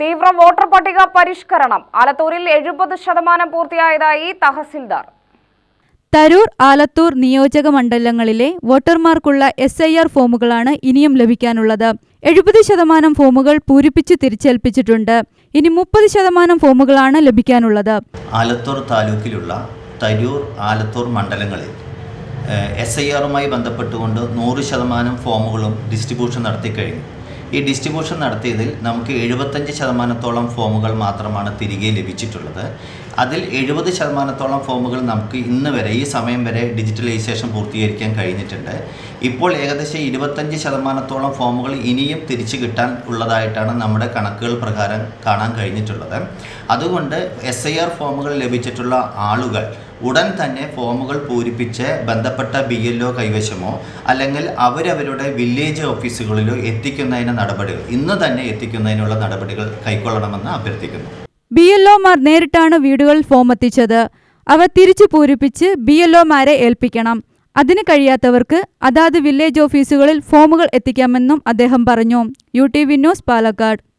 തീവ്ര വോട്ടർ പട്ടിക പരിഷ്കരണം. ആലത്തൂരിൽ എഴുപത് ശതമാനം പൂർത്തിയായതായി തഹസിൽദാർ. തരൂർ ആലത്തൂർ നിയോജക മണ്ഡലങ്ങളിലെ വോട്ടർമാർക്കുള്ള എസ് ഐ ആർ ഫോമുകളാണ് ഇനിയും ലഭിക്കാനുള്ളത്. എഴുപത് ശതമാനം ഫോമുകൾ പൂരിപ്പിച്ച് തിരിച്ചേൽപ്പിച്ചിട്ടുണ്ട്. ഇനി മുപ്പത് ശതമാനം ഫോമുകളാണ് ലഭിക്കാനുള്ളത്. ആലത്തൂർ താലൂക്കിലുള്ള തരൂർ ആലത്തൂർ മണ്ഡലങ്ങളിൽ എസ് ഐ ആറുമായി ബന്ധപ്പെട്ടുകൊണ്ട് നൂറ് ശതമാനം ഫോമുകളും ഡിസ്ട്രിബ്യൂഷൻ നടത്തിക്കഴിഞ്ഞു. ഈ ഡിസ്ട്രിബ്യൂഷൻ നടത്തിയതിൽ നമുക്ക് എഴുപത്തഞ്ച് ശതമാനത്തോളം ഫോമുകൾ മാത്രമാണ് തിരികെ ലഭിച്ചിട്ടുള്ളത്. അതിൽ എഴുപത് ശതമാനത്തോളം ഫോമുകൾ നമുക്ക് ഇന്ന് വരെ ഈ സമയം വരെ ഡിജിറ്റലൈസേഷൻ പൂർത്തീകരിക്കാൻ കഴിഞ്ഞിട്ടുണ്ട്. ഇപ്പോൾ ഏകദേശം ഇരുപത്തഞ്ച് ശതമാനത്തോളം ഫോമുകൾ ഇനിയും തിരിച്ചു കിട്ടാൻ ഉള്ളതായിട്ടാണ് നമ്മുടെ കണക്കുകൾ പ്രകാരം കാണാൻ കഴിഞ്ഞിട്ടുള്ളത്. അതുകൊണ്ട് എസ് ഫോമുകൾ ലഭിച്ചിട്ടുള്ള ആളുകൾ ഉടൻ തന്നെ ഫോമുകൾ പൂരിപ്പിച്ച് ബന്ധപ്പെട്ട ബി എൽഒ കൈവശമോ അല്ലെങ്കിൽ അവരവരുടെ വില്ലേജ് ഓഫീസുകളിലോ എത്തിക്കുന്നതിന് നടപടികൾ ഇന്ന് തന്നെ എത്തിക്കുന്നതിനുള്ള നടപടികൾ കൈക്കൊള്ളണമെന്ന് അഭ്യർത്ഥിക്കുന്നു. ബി എൽഒമാർ നേരിട്ടാണ് വീടുകളിൽ ഫോം എത്തിച്ചത്. അവ തിരിച്ചു പൂരിപ്പിച്ച് ബി എൽഒമാരെ ഏൽപ്പിക്കണം. അതിന് കഴിയാത്തവർക്ക് അതാത് വില്ലേജ് ഓഫീസുകളിൽ ഫോമുകൾ എത്തിക്കാമെന്നും അദ്ദേഹം പറഞ്ഞു. U T V news Palakkad.